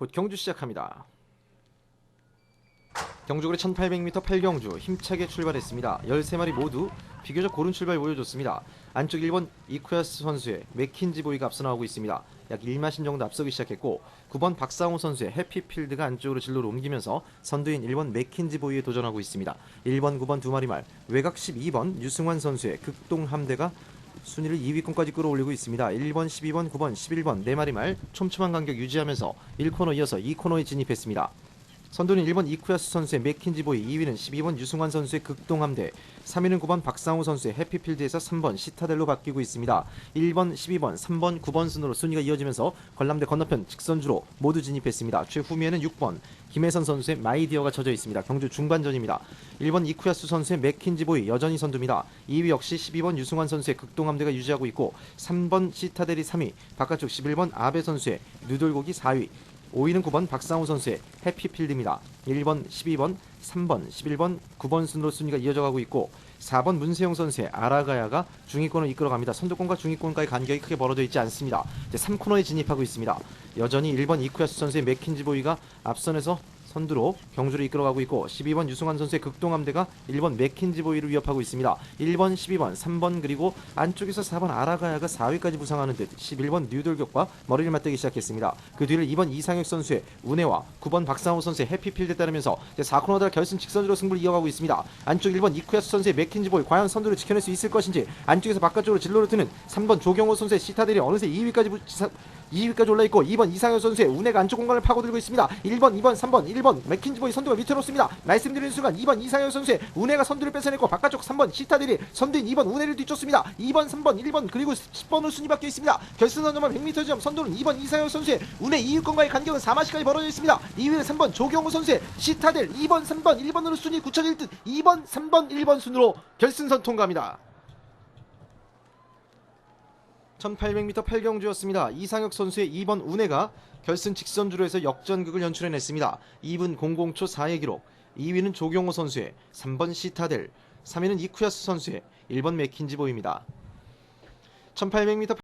곧 경주 시작합니다. 경주거리 1800m 8경주 힘차게 출발했습니다. 13마리 모두 비교적 고른 출발 보여줬습니다. 안쪽 1번 이쿠야스 선수의 맥킨지 보이가 앞서 나오고 있습니다. 약 1마신 정도 앞서기 시작했고 9번 박상호 선수의 해피필드가 안쪽으로 진로를 옮기면서 선두인 1번 맥킨지 보이에 도전하고 있습니다. 1번, 9번 두 마리 말 외곽 12번 유승환 선수의 극동함대가 순위를 2위권까지 끌어올리고 있습니다. 1번, 12번, 9번, 11번 네 마리 말 촘촘한 간격 유지하면서 1코너 이어서 2코너에 진입했습니다. 선두는 1번 이쿠야스 선수의 맥킨지 보이, 2위는 12번 유승환 선수의 극동함대, 3위는 9번 박상우 선수의 해피필드에서 3번 시타델로 바뀌고 있습니다. 1번, 12번, 3번, 9번 순으로 순위가 이어지면서 관람대 건너편 직선주로 모두 진입했습니다. 최후미에는 6번 김혜선 선수의 마이디어가 쳐져 있습니다. 경주 중반전입니다. 1번 이쿠야스 선수의 맥킨지 보이 여전히 선두입니다. 2위 역시 12번 유승환 선수의 극동함대가 유지하고 있고 3번 시타델이 3위, 바깥쪽 11번 아베 선수의 누들고기 4위, 5위는 9번 박상우 선수의 해피필드입니다. 1번, 12번, 3번, 11번, 9번 순으로 순위가 이어져 가고 있고 4번 문세용 선수의 아라가야가 중위권을 이끌어갑니다. 선두권과 중위권과의 간격이 크게 벌어져 있지 않습니다. 이제 3코너에 진입하고 있습니다. 여전히 1번 이쿠야스 선수의 맥킨지 보이가 앞선에서 선두로 경주를 이끌어가고 있고 12번 유승환 선수의 극동함대가 1번 맥킨지 보이를 위협하고 있습니다. 1번, 12번, 3번 그리고 안쪽에서 4번 아라가야가 4위까지 부상하는 듯 11번 뉴돌격과 머리를 맞대기 시작했습니다. 그 뒤를 2번 이상혁 선수의 운해와 9번 박상호 선수의 해피필드에 따르면서 이제 4코너들 결승 직선으로 승부를 이어가고 있습니다. 안쪽 1번 이쿠야스 선수의 맥킨지 보이 과연 선두를 지켜낼 수 있을 것인지 안쪽에서 바깥쪽으로 진로를 트는 3번 조경호 선수의 시타들이 어느새 2위까지 부, 2위까지 올라있고 2번 이상현 선수의 운해가 안쪽 공간을 파고들고 있습니다. 1번, 2번, 3번, 1번 맥킨지보이 선두가 위태롭습니다. 말씀드리는 순간 2번 이상현 선수의 운해가 선두를 뺏어냈고 바깥쪽 3번 시타들이 선두인 2번 운해를 뒤쫓습니다. 2번, 3번, 1번 그리고 10번으로 순위 바뀌어 있습니다. 결승선 넘어 100m 점 선두는 2번 이상현 선수의 운해 2위권과의 간격은 4마시까지 벌어져 있습니다. 2위는 3번 조경호 선수의 시타들 2번, 3번, 1번으로 순위 굳혀질 듯 2번, 3번, 1번 순으로 결승선 통과합니다. 1800m 8경주였습니다. 이상혁 선수의 2번 운해가 결승 직선주로 해서 역전극을 연출해냈습니다. 2분 00초 4의 기록. 2위는 조경호 선수의 3번 시타델, 3위는 이쿠야스 선수의 1번 맥킨지 보입니다. 1800m